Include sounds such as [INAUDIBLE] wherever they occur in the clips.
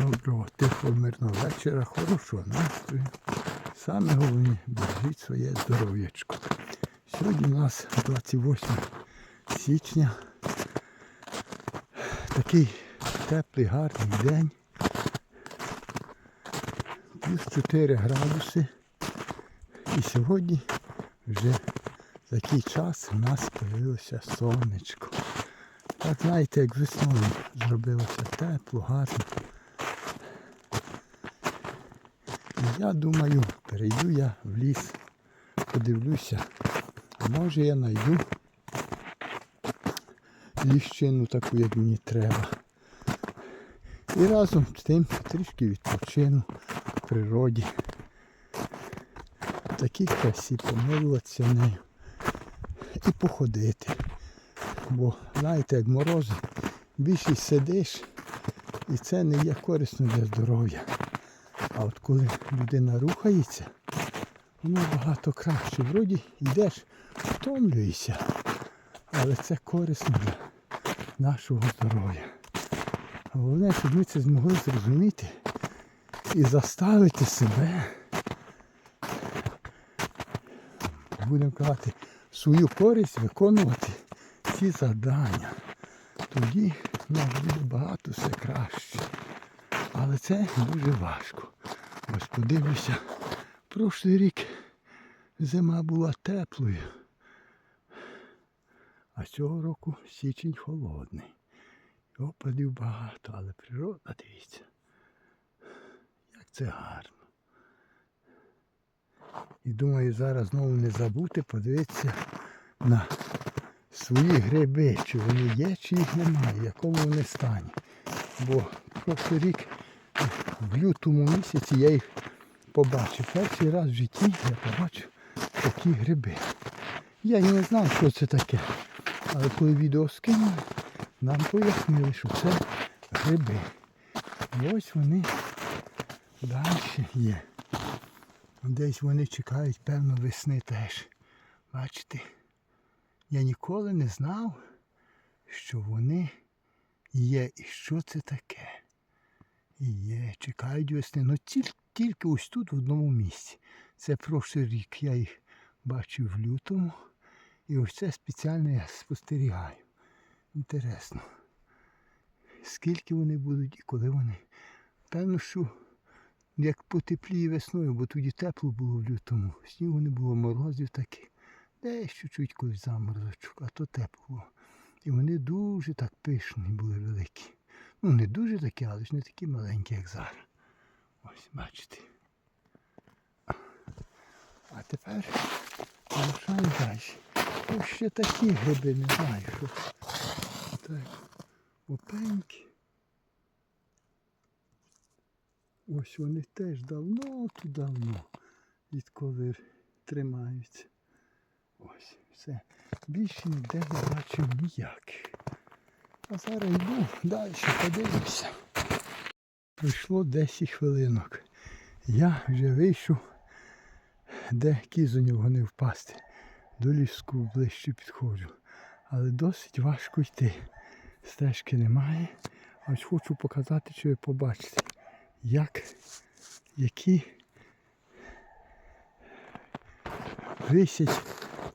Доброго, тихого, мирного вечора, хорошого настрою. Саме головне, бережіть своє здоров'ячко. Сьогодні у нас 28 січня. Такий теплий, гарний день. Плюс 4 градуси. І сьогодні вже такий час у нас з'явилося сонечко. Так знаєте, як весною зробилося тепло, гарно. І я думаю, перейду я в ліс, подивлюся. Може я знайду ліщину таку, як мені треба. І разом з тим трішки відпочину в природі. В такій красі помилуватися нею і походити. Бо знаєте, як морози, більшість сидиш і це не є корисно для здоров'я. А от коли людина рухається, воно багато краще. Вроді йдеш, втомлюєшся, але це корисно для нашого здоров'я. Головне, щоб ми це змогли зрозуміти і заставити себе, будемо казати, свою користь виконувати ці завдання. Тоді в нас буде багато все краще. Але це дуже важко. Ось подивлюся, прошлий рік зима була теплою. А цього року січень холодний. Опадів багато, але природа, дивіться. Як це гарно. І думаю, зараз знову не забути подивитися на свої гриби, чи вони є, чи їх немає, в якому вони стані. Бо прошлий рік в лютому місяці я їх побачив. Перший раз в житті я побачив такі гриби. Я не знав, що це таке. Але коли відео скинули, нам пояснили, що це гриби. І ось вони далі є. Десь вони чекають, певно, весни теж. Бачите? Я ніколи не знав, що вони є і що це таке. Є, чекають весни. Ну тільки, тільки ось тут в одному місці. Це прошлий рік. Я їх бачив в лютому. І ось це спеціально я спостерігаю. Інтересно. Скільки вони будуть і коли вони. Певно, що як потепліє весною, бо тоді тепло було в лютому. Снігу не було морозів таких. Десь чуть-чуть колись заморозочок, а то тепло. І вони дуже так пишні були великі. Ну, не дуже такі, але ж не такі маленькі, як зараз. Ось, бачите. А тепер рушаємо далі. Ось ще такі гриби, не знаю, що. Так, опенькі. Ось вони теж давно тут давно, відколи тримаються. Ось, все. Більше ніде не бачив ніяких. А зараз йду далі, подивлюся. Пройшло 10 хвилинок. Я вже вийшов, де кіз у нього не впасти. До ліску ближче підходжу. Але досить важко йти. Стежки немає. Ось хочу показати, чи ви побачите, як, які висять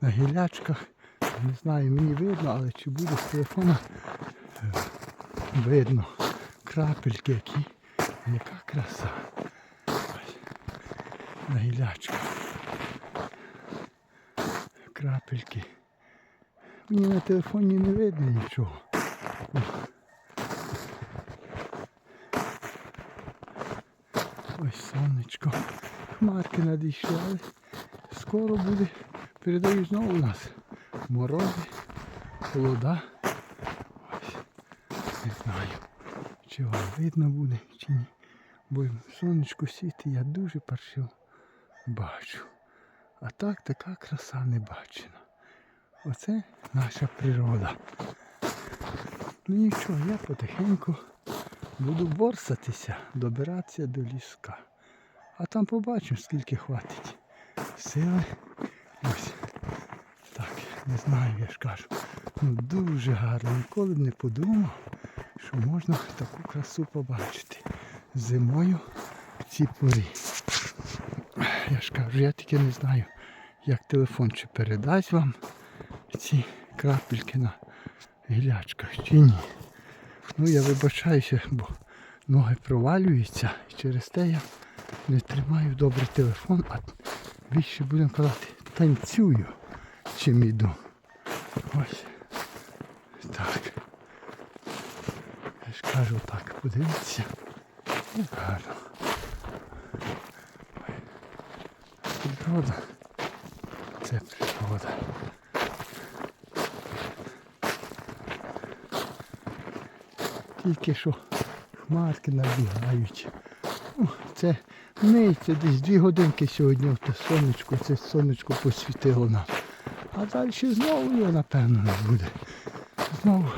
на гілячках. Не знаю, мені видно, але чи буде з телефона видно крапельки які. Яка краса. На гілячках. Крапельки. Мені на телефоні не видно нічого. Ось сонечко. Хмарки надійшли, але скоро буде. Передають знову у нас морози, холода. Ось. Не знаю, чи вам видно буде, чи ні. Бо сонечко світи я дуже паршиво бачу. А так така краса не бачена. Оце наша природа. Ну нічого, я потихеньку буду борсатися, добиратися до ліска. А там побачимо, скільки хватить сили. Ось так, не знаю, я ж кажу. Ну дуже гарно. Ніколи б не подумав, що можна таку красу побачити. зимою в цій порі. Я ж кажу, я тільки не знаю, як телефон чи передасть вам ці крапельки на гілячках чи ні. Ну я вибачаюся, бо ноги провалюються і через те я не тримаю добре телефон, а більше будемо казати танцюю, чим іду. Ось так. Кажу так, подивіться. Як гарно. Природа. Це природа. Тільки що хмарки набігають. Ну, Це миється десь дві годинки сьогодні, то сонечко, це сонечко посвітило нам. А далі знову його напевно не буде. Знову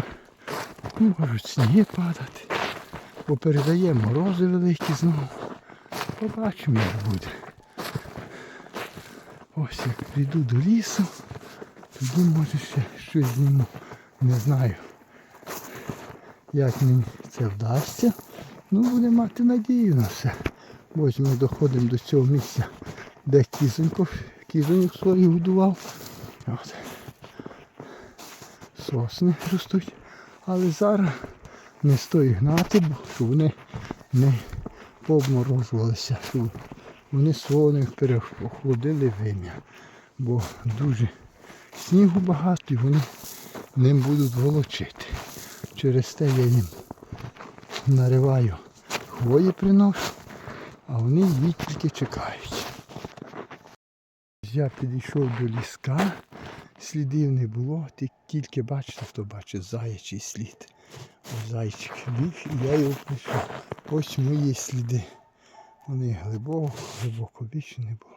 можуть сніги падати. Бо морози великі знову. Побачимо, як буде. Ось як прийду до лісу, тоді може ще щось зніму. Не знаю, як мені це вдасться. Ну, будемо мати надію на все. Ось ми доходимо до цього місця, де кізонько, кізоньок своїх годував. От. Сосни ростуть. Але зараз не стоїть гнати, бо щоб вони не пообморожувалися, щоб вони не переохолодили вим'я. Бо дуже снігу багато і вони ним будуть волочити. Через те я їм нариваю хвої приношу, а вони її тільки чекають. Я підійшов до ліска, слідів не було, ті- тільки бачите, хто бачить заячий слід. Зайчик біг і я його прийшов. Ось мої сліди. Вони глибоко, глибоко більше не було.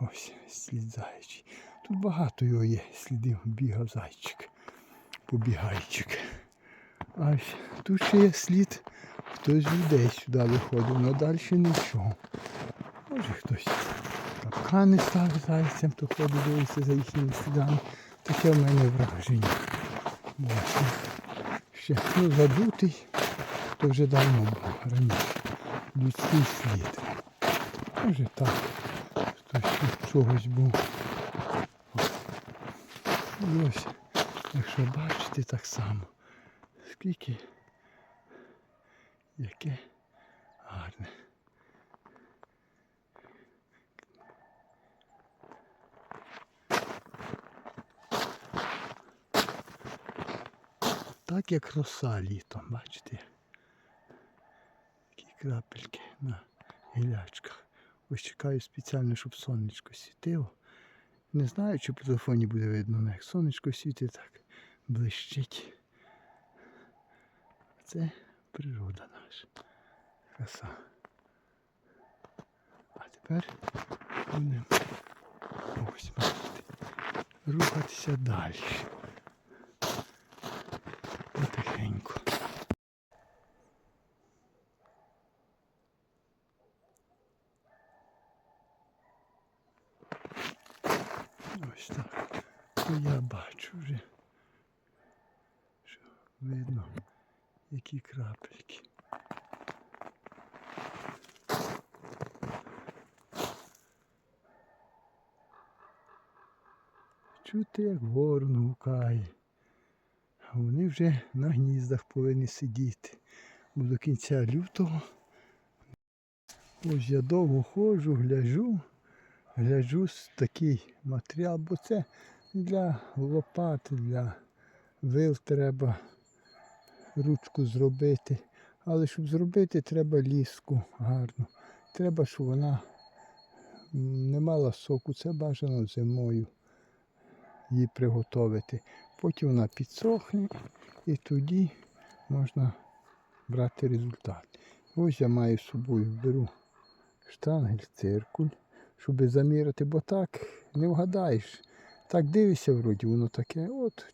Ось слід заячий. Тут багато його є слідів, бігав зайчик, побігайчик. А ось тут ще є слід, хтось людей сюди виходив, але далі нічого. Може хтось капкани ставить зайцям, то ходить дивитися за їхніми слідами. Таке в мене враження. Ось. Ще ну, забутий, то вже давно раніше. Людський слід. Може так. Хтось тут чогось був. І ось, якщо бачите, так само. Скільки яке гарне. Так як роса літом, бачите? Такі крапельки на гілячках. Ось чекаю спеціально, щоб сонечко світило. Не знаю, чи по телефоні буде видно, але як сонечко світить, так блищить. Це природа наша. Краса. А тепер будемо ось бачите, рухатися далі. Потихеньку. Ось так. То я бачу вже, що видно, які крапельки. Чути, як ворон гукає. А вони вже на гніздах повинні сидіти. Бо до кінця лютого. Ось я довго ходжу, гляжу, гляжу с- такий матеріал, бо це для лопати, для вил треба ручку зробити. Але щоб зробити, треба ліску гарну. Треба, щоб вона не мала соку. Це бажано зимою її приготувати. Потім вона підсохне і тоді можна брати результат. Ось я маю з собою, беру штангель, циркуль, щоб заміряти, бо так не вгадаєш. Так дивишся, вроді воно таке, от,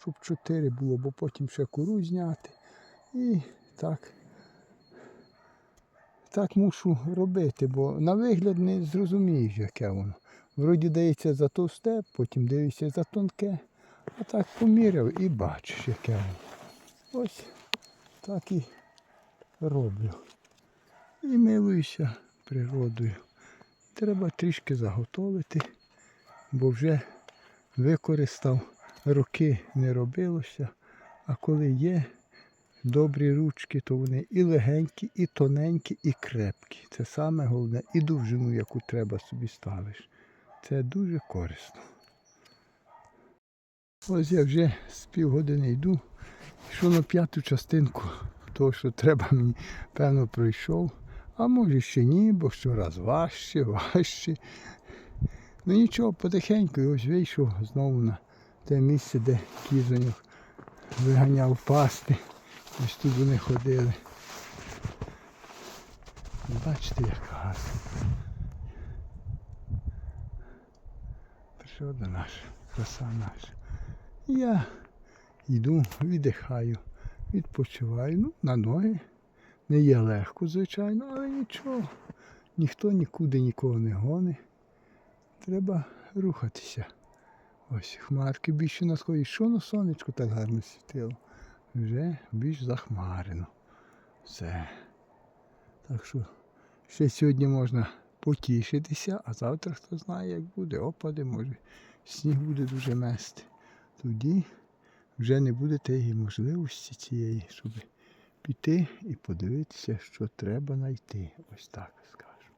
щоб 4 було, бо потім ще кору зняти. І так. Так мушу робити, бо на вигляд не зрозумієш, яке воно. Вроді дається за товсте, потім дивишся за тонке. А так поміряв і бачиш, яке воно. Ось так і роблю. і милуюся природою. Треба трішки заготовити, бо вже використав, роки не робилося, а коли є добрі ручки, то вони і легенькі, і тоненькі, і крепкі. Це саме головне, і довжину, яку треба собі ставиш. Це дуже корисно. Ось я вже з півгодини йду, йшов на п'яту частинку того, що треба мені, певно, пройшов. А може ще ні, бо щораз важче, важче. Ну нічого, потихеньку і ось вийшов знову на те місце, де кізоньок виганяв пасти. Ось тут вони ходили. Бачите, як гарно. Природа наша, краса наша. Я йду, віддихаю, відпочиваю. Ну, на ноги. Не є легко, звичайно, але нічого. Ніхто нікуди нікого не гони. Треба рухатися. Ось хмарки більше на сході. Що на сонечко так гарно світило? Вже більш захмарено. Все. Так що ще сьогодні можна потішитися, а завтра хто знає, як буде. Опади, може, сніг буде дуже мести. Тоді вже не буде тієї можливості цієї, щоб піти і подивитися, що треба знайти. Ось так скажу.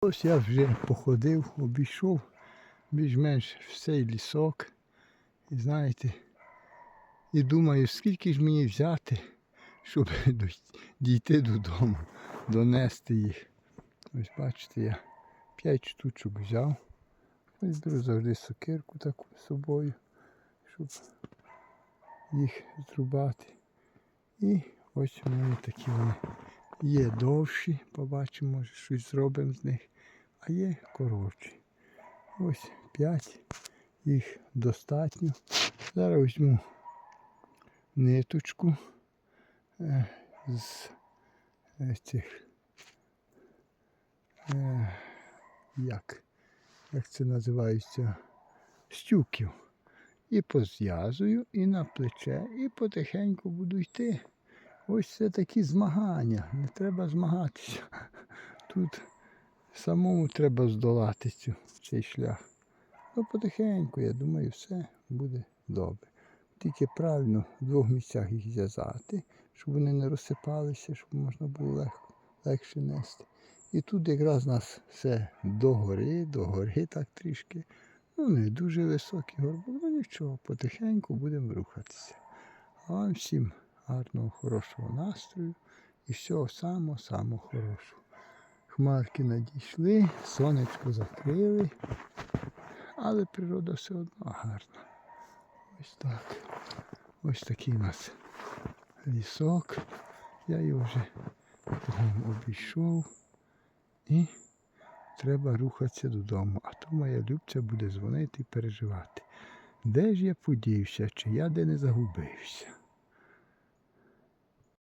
Ось я вже походив, обійшов більш-менш всей лісок. І знаєте, і думаю, скільки ж мені взяти, щоб [LAUGHS] дійти додому, донести їх. Ось бачите, я п'ять штучок взяв. Ось беру завжди сокирку таку з собою, щоб їх зрубати. І ось у мене такі вони є довші, побачимо, може щось зробимо з них, а є коротші. Ось п'ять, їх достатньо. Зараз візьму ниточку е, з е, цих, е, як, як це називається, стюків. І позв'язую, і на плече, і потихеньку буду йти. Ось це такі змагання. Не треба змагатися. Тут самому треба здолати цю, цей шлях. Ну, потихеньку, я думаю, все буде добре. Тільки правильно в двох місцях їх зв'язати, щоб вони не розсипалися, щоб можна було легко, легше нести. І тут якраз у нас все догори, догори так трішки. Ну, не дуже високі горби, ну нічого, потихеньку будемо рухатися. А вам всім гарного, хорошого настрою і всього самого-самого хорошого. Хмарки надійшли, сонечко закрили, але природа все одно гарна. Ось так. Ось такий у нас лісок. Я його вже обійшов і треба рухатися додому. А то моя любця буде дзвонити і переживати. Де ж я подівся, чи я де не загубився?